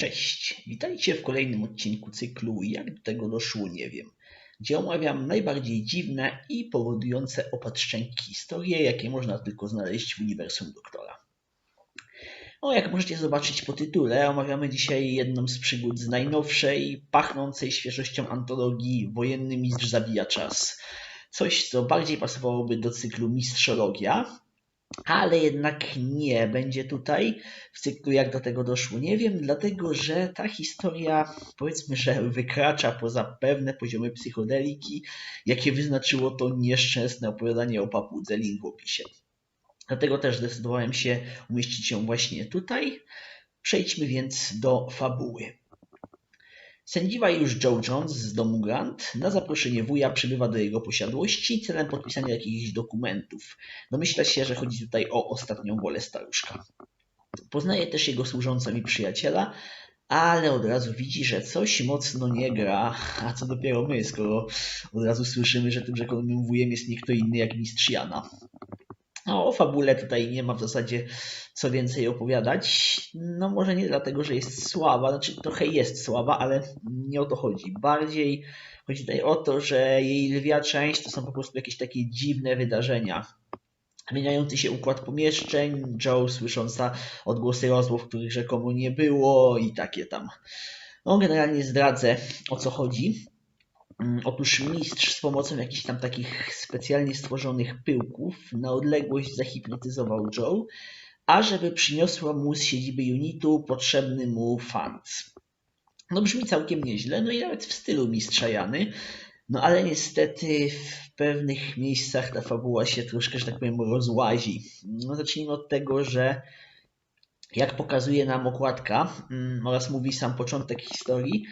Cześć, witajcie w kolejnym odcinku cyklu Jak do tego doszło, nie wiem, gdzie omawiam najbardziej dziwne i powodujące opat szczęki historie, jakie można tylko znaleźć w uniwersum doktora. No, jak możecie zobaczyć po tytule, omawiamy dzisiaj jedną z przygód z najnowszej, pachnącej świeżością antologii Wojenny Mistrz Zabija Czas. Coś, co bardziej pasowałoby do cyklu Mistrzologia, ale jednak nie będzie tutaj w cyklu Jak do tego doszło. Nie wiem, dlatego że ta historia powiedzmy, że wykracza poza pewne poziomy psychodeliki, jakie wyznaczyło to nieszczęsne opowiadanie o papudze link w opisie. Dlatego też zdecydowałem się umieścić ją właśnie tutaj. Przejdźmy więc do fabuły. Sędziwa już Joe Jones z domu Grant na zaproszenie wuja przybywa do jego posiadłości celem podpisania jakichś dokumentów. Domyśla się, że chodzi tutaj o ostatnią wolę staruszka. Poznaje też jego służącą i przyjaciela, ale od razu widzi, że coś mocno nie gra. A co dopiero my, skoro od razu słyszymy, że tym rzekomym wujem jest nie kto inny jak mistrz Jana. No, o fabule tutaj nie ma w zasadzie co więcej opowiadać. No może nie dlatego, że jest słaba, znaczy trochę jest słaba, ale nie o to chodzi. Bardziej chodzi tutaj o to, że jej lwia część to są po prostu jakieś takie dziwne wydarzenia. Zmieniający się układ pomieszczeń, Joe słysząca odgłosy rozmów, których rzekomo nie było i takie tam. No generalnie zdradzę o co chodzi. Mm, otóż mistrz z pomocą jakichś tam takich specjalnie stworzonych pyłków na odległość zahipnotyzował Joe, a żeby przyniosła mu z siedziby unitu potrzebny mu fans. No brzmi całkiem nieźle, no i nawet w stylu mistrza Jany, no ale niestety w pewnych miejscach ta fabuła się troszkę, że tak powiem, rozłazi. No zacznijmy od tego, że jak pokazuje nam okładka mm, oraz mówi sam początek historii,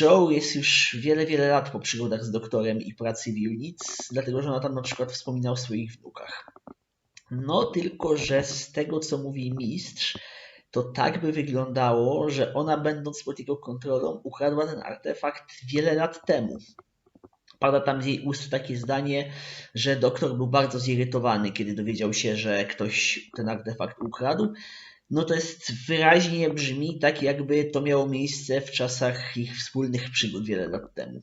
Joe jest już wiele, wiele lat po przygodach z doktorem i pracy w Unic, dlatego że ona tam na przykład wspominał o swoich wnukach. No tylko, że z tego co mówi mistrz, to tak by wyglądało, że ona będąc pod jego kontrolą ukradła ten artefakt wiele lat temu. Pada tam z jej ust takie zdanie, że doktor był bardzo zirytowany, kiedy dowiedział się, że ktoś ten artefakt ukradł, no to jest wyraźnie brzmi tak, jakby to miało miejsce w czasach ich wspólnych przygód wiele lat temu.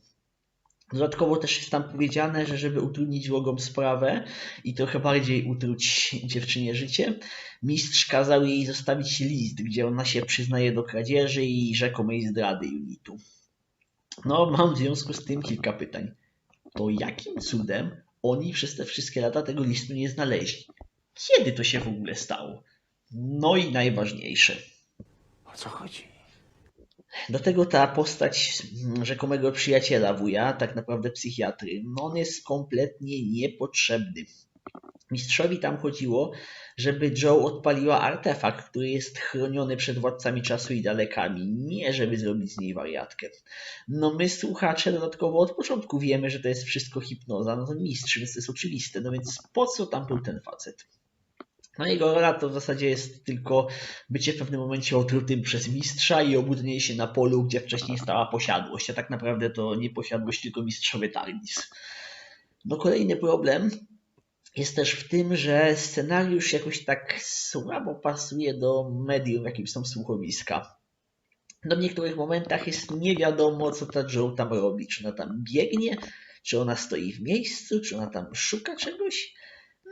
Dodatkowo też jest tam powiedziane, że żeby utrudnić wrogom sprawę i trochę bardziej utruć dziewczynie życie, mistrz kazał jej zostawić list, gdzie ona się przyznaje do kradzieży i rzekomej zdrady unitu. No, mam w związku z tym kilka pytań. To jakim cudem oni przez te wszystkie lata tego listu nie znaleźli? Kiedy to się w ogóle stało? No i najważniejsze. O co chodzi? Do tego ta postać rzekomego przyjaciela wuja, tak naprawdę psychiatry, no on jest kompletnie niepotrzebny. Mistrzowi tam chodziło, żeby Joe odpaliła artefakt, który jest chroniony przed władcami czasu i dalekami, nie żeby zrobić z niej wariatkę. No my słuchacze dodatkowo od początku wiemy, że to jest wszystko hipnoza, no to mistrz, więc to jest oczywiste, no więc po co tam był ten facet? No jego rola to w zasadzie jest tylko bycie w pewnym momencie otrutym przez mistrza i obudzenie się na polu, gdzie wcześniej stała posiadłość, a tak naprawdę to nie posiadłość, tylko mistrzowy Tardis. No kolejny problem jest też w tym, że scenariusz jakoś tak słabo pasuje do medium, jakim są słuchowiska. No w niektórych momentach jest nie wiadomo, co ta Joe tam robi. Czy ona tam biegnie, czy ona stoi w miejscu, czy ona tam szuka czegoś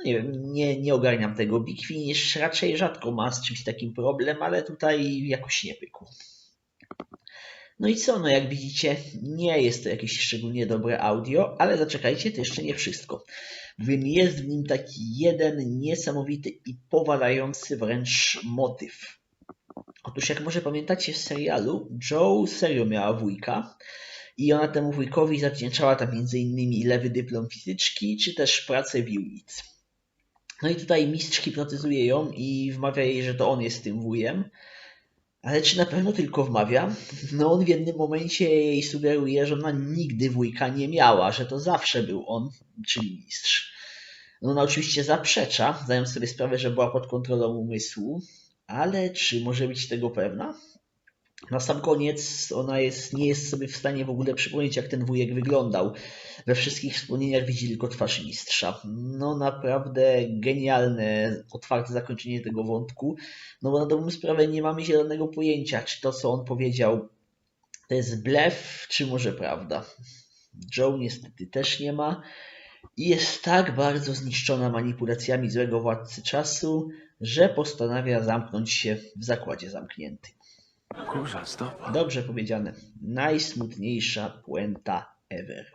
nie wiem, nie, nie ogarniam tego. Big Finish raczej rzadko ma z czymś takim problem, ale tutaj jakoś nie pykło. No i co, no jak widzicie, nie jest to jakieś szczególnie dobre audio, ale zaczekajcie, to jeszcze nie wszystko. Bowiem jest w nim taki jeden niesamowity i powalający wręcz motyw. Otóż jak może pamiętacie z serialu, Joe serio miała wujka i ona temu wujkowi zawdzięczała tam m.in. lewy dyplom fizyczki, czy też pracę w Unic. No i tutaj mistrz hipnotyzuje ją i wmawia jej, że to on jest tym wujem. Ale czy na pewno tylko wmawia? No on w jednym momencie jej sugeruje, że ona nigdy wujka nie miała, że to zawsze był on, czyli mistrz. No ona oczywiście zaprzecza, zdając sobie sprawę, że była pod kontrolą umysłu, ale czy może być tego pewna? Na sam koniec ona jest, nie jest sobie w stanie w ogóle przypomnieć, jak ten wujek wyglądał. We wszystkich wspomnieniach widzi tylko twarz mistrza. No naprawdę genialne, otwarte zakończenie tego wątku. No bo na dobrą sprawę nie mamy zielonego pojęcia, czy to, co on powiedział, to jest blef, czy może prawda. Joe niestety też nie ma. I jest tak bardzo zniszczona manipulacjami złego władcy czasu, że postanawia zamknąć się w zakładzie zamkniętym. Kurza, stopa. Dobrze powiedziane. Najsmutniejsza puenta ever.